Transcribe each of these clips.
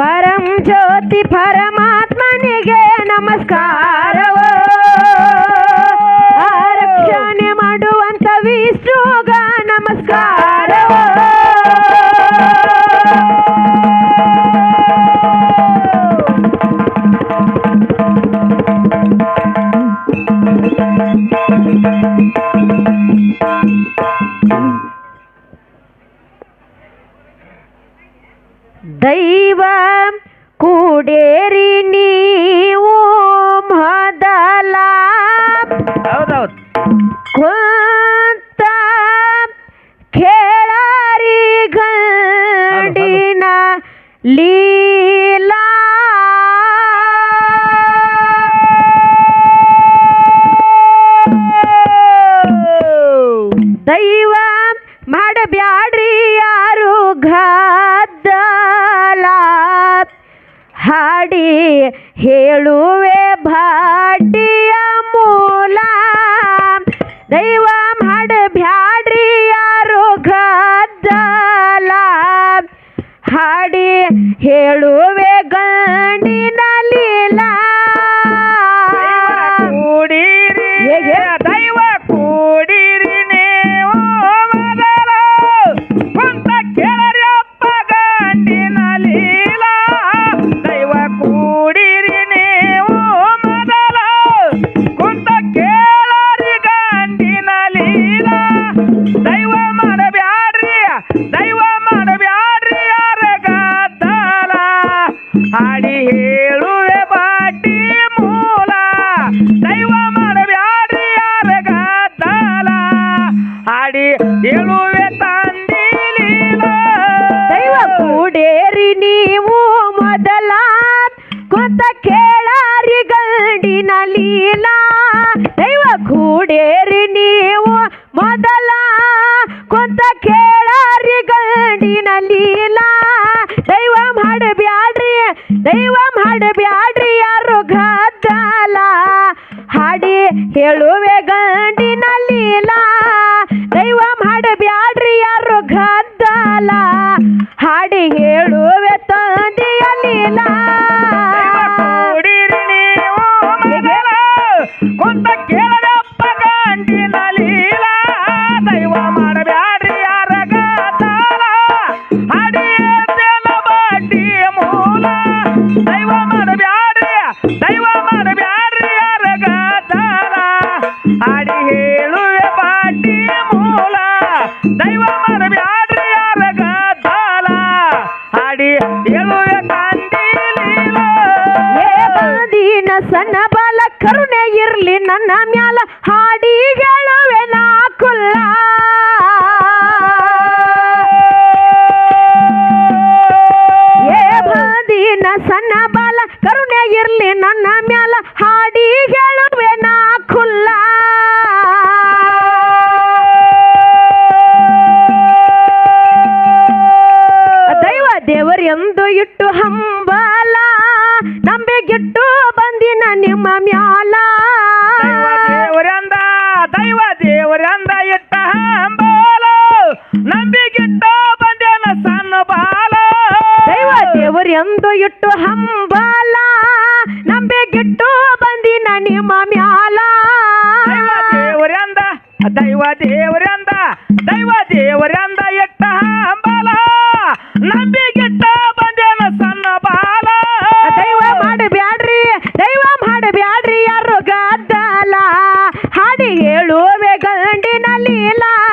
परम ज्योति परमात्मनिगे नमस्कार। চোডেরি নি ದೈವ ಮಾಡಬ್ಯಾಡ್ರಿ ಯಾರು ಗದ್ದಲ ಹಾಡಿ ಹೇಳು ಹಾಡಿ ಹೇ ಗದ್ದಲ ಹಾಡಿ ಹೇಳುವೆ ಗಂಟಿನ ಲೀಲಾ. ದೈವ ಮಾಡಬ್ಯಾಡ್ರಿ ಯಾರು ಗದ್ದಲ ಹಾಡಿ ಹೇಳುವೆ ತಂದೆಯ ಲೀಲಾ. ದೈವ ಮರಬ್ಯಾಡ್ರಿ ಯಾರಗ ದಾಲ ಆಡಿ ಎಲುವೆ ಕಾಂದಿನ ಸಣ್ಣ ಬಾಲ ಕರುಣೆ ಇರ್ಲಿ ನನ್ನ ಮ್ಯಾಲ. ಎಂದು ಇಟ್ಟು ಹಂಬಲ ನಂಬೆಗಿಟ್ಟು ಬಂದಿನ ನಿಮ್ಮ ಮ್ಯಾಲ. ದೇವರಂದ ದೈವ ದೇವರಂದ ಇಟ್ಟ ಹಂಬಲ ನಂಬಿಗಿಟ್ಟು ಬಂದಿನ ಸಣ್ಣ ಬಾಲ. ದೈವ ದೇವರೆಂದು ಇಟ್ಟು ಹಂಬಲ ನಂಬೆಗಿಟ್ಟು ಬಂದಿನ ನಿಮ್ಮ ಮ್ಯಾಲ. ದೈವ ದೇವರಂದ ದೈವ ದೇವರಂದ ದೈವ ದೇವರಂದ ಇಟ್ಟ ಹಂಬಲ ನಂಬಿ ಗದ್ದಲ ಹಾಡಿ ಹೇಳುವೆ ಗಂಡಿನ ಲೀಲಾ.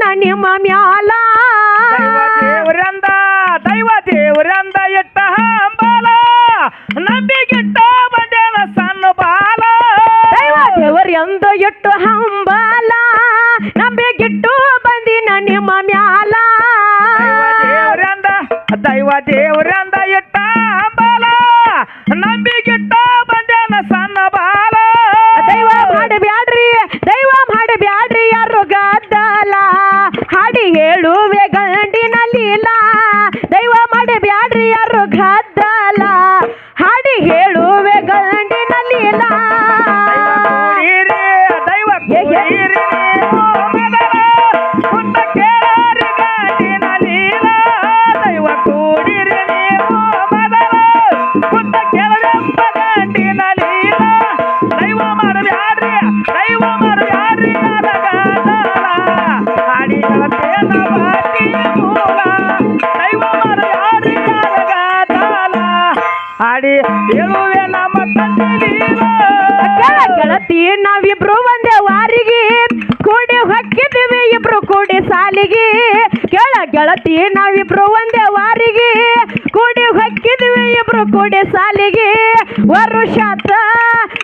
ననిమమ్యాలా దైవ దేవురంద దైవ దేవురంద ఎట్ట హంబాల నబ్బి గిట్ట బండేన సన్న బాల దైవ దేవురంద ఎట్ట హంబాల నబ్బి గిట్టు బంది ననిమమ్యాలా దైవ దేవురంద దైవ దేవురంద ಒಂದೇ ವಾರಿಗೆ. ಕೂಡಿ ಹೊಕ್ಕಿದ್ವಿ ಇಬ್ರು ಕೂಡಿ ಸಾಲಿಗೆ. ಕೇಳ ಗೆಳತಿ, ನಾವಿಬ್ರು ಒಂದೇ ವಾರಿಗೆ. ಕೂಡಿ ಹೊಕ್ಕಿದ್ವಿ ಇಬ್ರು ಕೂಡಿ ಸಾಲಿಗೆ. ವರುಷಾತ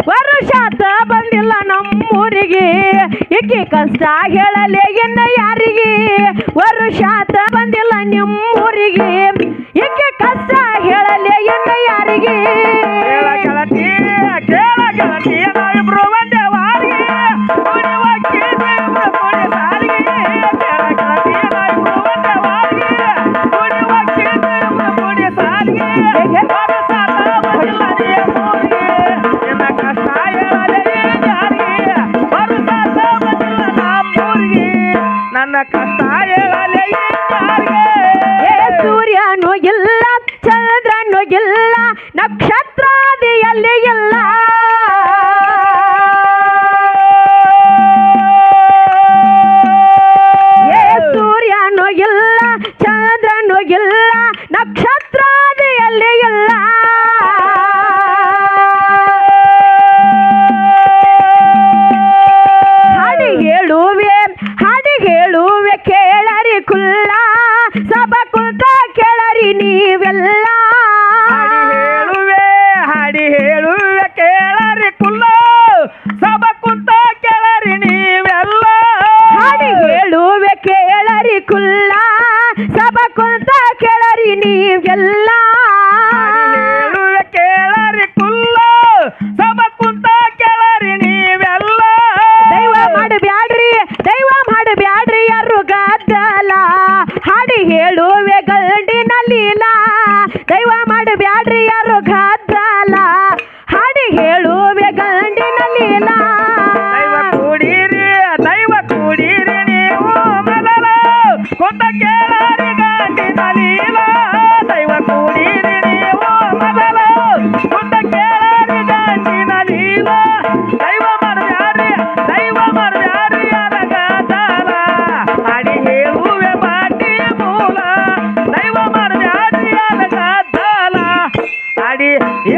ವರುಷಾತ ಬಂದಿಲ್ಲ ನಮ್ಮೂರಿಗೆ. ಇಕ್ಕಿ ಕಷ್ಟ ಹೇಳಲಿ ಇನ್ನ ಯಾರಿಗೆ? ವರುಷಾತ ಬಂದಿಲ್ಲ ನಿಮ್ಮೂರಿಗೆ. ಇಕ್ಕಿ ಕಷ್ಟ ಹೇಳಲೇ ಎನ್ನ ಯಾರಿಗೆ? ಕೇಳ ಗೆಳತಿ ಕೇಳ ಗೆಳತಿ ಕುಲ್ಲ ಸಭ ಕುಂತ ಕೇಳರಿ ನೀವೆಲ್ಲ. ಹಾಡಿ ಹೇಳುವೆ ಹಾಡಿ ಹೇಳುವೆ ಕೇಳರಿ ಕುಲ್ಲ ಸಭ ಕುಂತ ಕೇಳರಿ ನೀವೆಲ್ಲ. ಹಾಡಿ ಹೇಳುವೆ ಕೇಳರಿ ಕುಲ್ಲ ಸಭ ಕುಂತ ಕೇಳರಿ ನೀವೆಲ್ಲ. ಬ್ಯಾಡ್ರಿ ದೈವ ಮಾಡಿ ಬ್ಯಾಡ್ರಿ ಯಾರು ಗಾ ಹೇಳುವೆ ಗಲ್ಡಿನ ಲೀಲಾ ಹಾಕಿ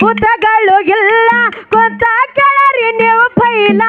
ಪುತಗಳು ಇಲ್ಲ. ಕೊತ್ತ ಕೇಳರಿ ನೀವು ಪೈಲ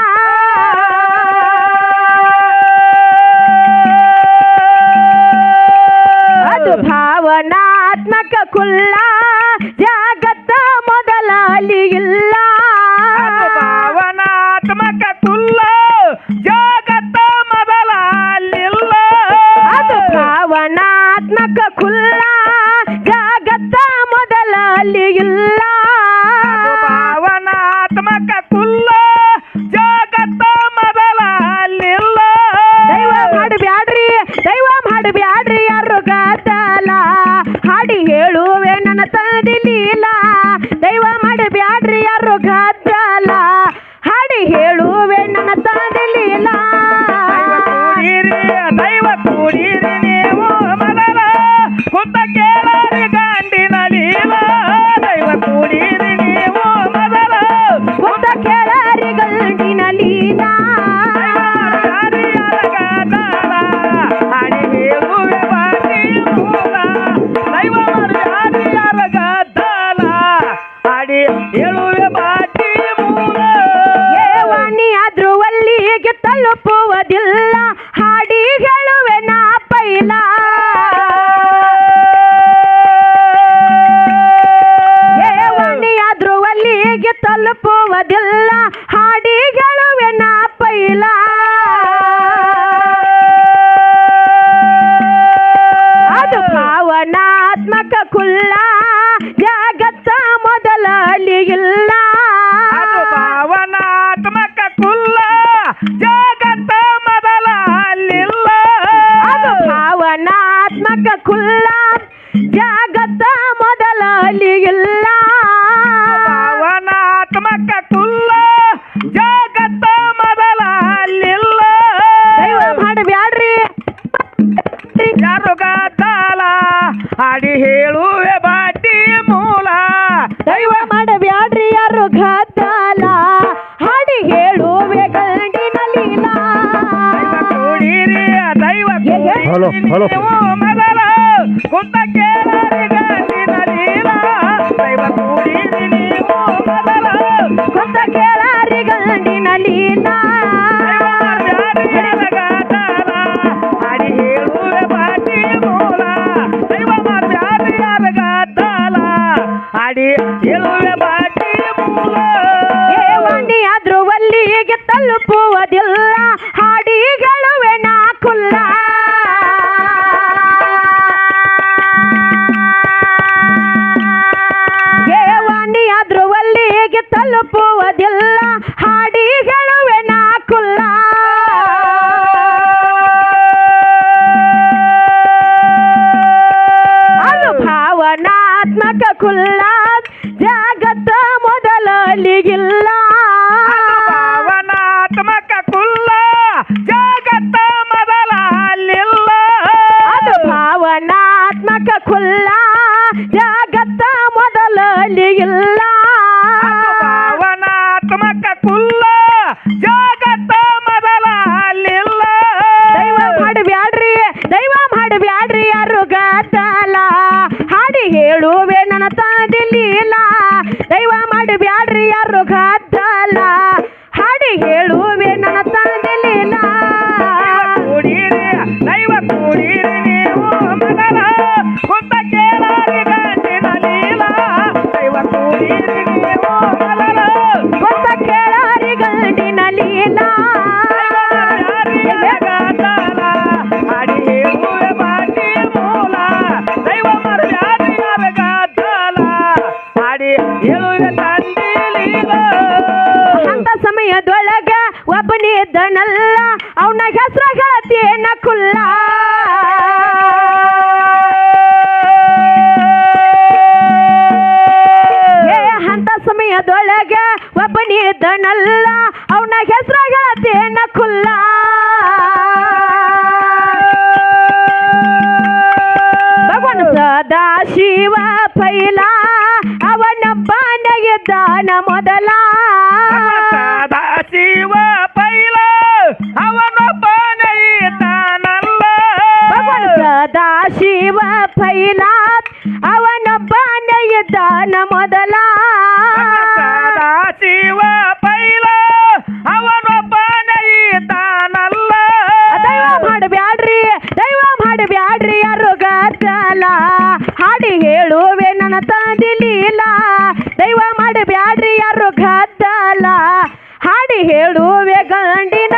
ಭುವನಾತ್ಮಕ ಕುಲ್ಲ ಜಗತ್ತ ಮೊದಲ ಅಲ್ಲಿಗಿಲ್ಲ ಭುವನಾತ್ಮಕ ಕುಲ್ಲ ಜಗತ್ತ ಮೊದಲ ಅಲ್ಲಿಲ್ಲ ಅದು ಭಾವನಾತ್ಮಕ ಕುಲ್ಲ ಜಗತ್ತಲ ಹಾಡಿ ಹೇಳುವೆ ಗಂಡಿ ಏವಾನಿ ಅದ್ರುವಲ್ಲಿಗೆ ತಲುಪು. Ali, you না ಸದಾ ಶಿವ ಪೈಲ ಅವನೊಬ್ಬನ ದಾನ ಮೊದಲ. ಸದಾ ಶಿವ ಪೈಲ ಅವನೊಬ್ಬನೇ ಭಗವಾನ್ ಸದಾ ಶಿವ ಪೈಲ ಅವನೊಬ್ಬನ ದಾನ ಮೊದಲ. ಯಾರು ಗದ್ದಲ ಹಾಡಿ ಹೇಳುವೆ ನನ್ನ ತಂದಿಲಿಲ್ಲ ದೈವ ಮಾಡಬ್ಯಾಡ್ರಿ ಯಾರು ಗದ್ದಲ ಹಾಡಿ ಹೇಳುವೆ ಗಂಡಿನ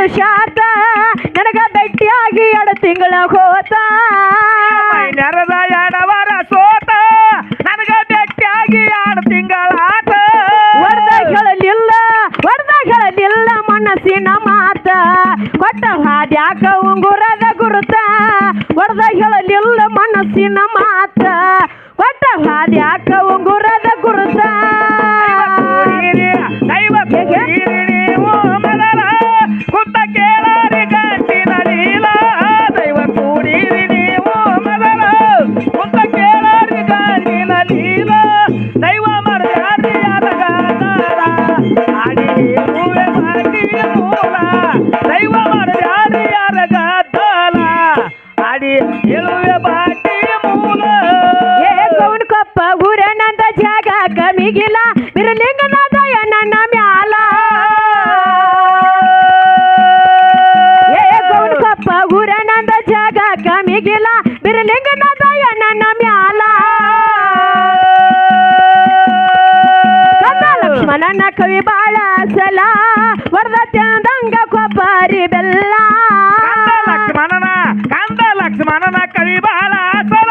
ಒಂದ ಶಾತ ನನಗ ಬೆಟ್ಟಿಯಾಗಿ ಎರಡು ತಿಂಗಳ ಹೋತ. ನೆರೆದ ಎಡವರ ಸೋತ ನನಗ ಬೆಟ್ಟಿಯಾಗಿ ಎರಡು ತಿಂಗಳಾತ ಹೊಡೆದ ಹೇಳಲಿಲ್ಲ ಹೊಡೆದ ಹೇಳಲಿಲ್ಲ ಮನಸ್ಸಿನ ಮಾತ. ಕೊಟ್ಟ ಹಾದ್ಯಾಕ ಉಂಗುರದ ಗುರುತ ಹೊಡೆದ ಹೇಳಲಿಲ್ಲ ಮನಸ್ಸಿನ ಮಾತ. ಕೊಟ್ಟ ಹಾದ್ಯಾಕ ಸಲ ಚಂದಂಗ ಕೊಬ್ಬರಿ ಬೆಲ್ಲ. ಲಕ್ಷ್ಮಣನ ಕಂದ ಲಕ್ಷ್ಮಣನ ಕವಿ ಬಾಳ ಸಲ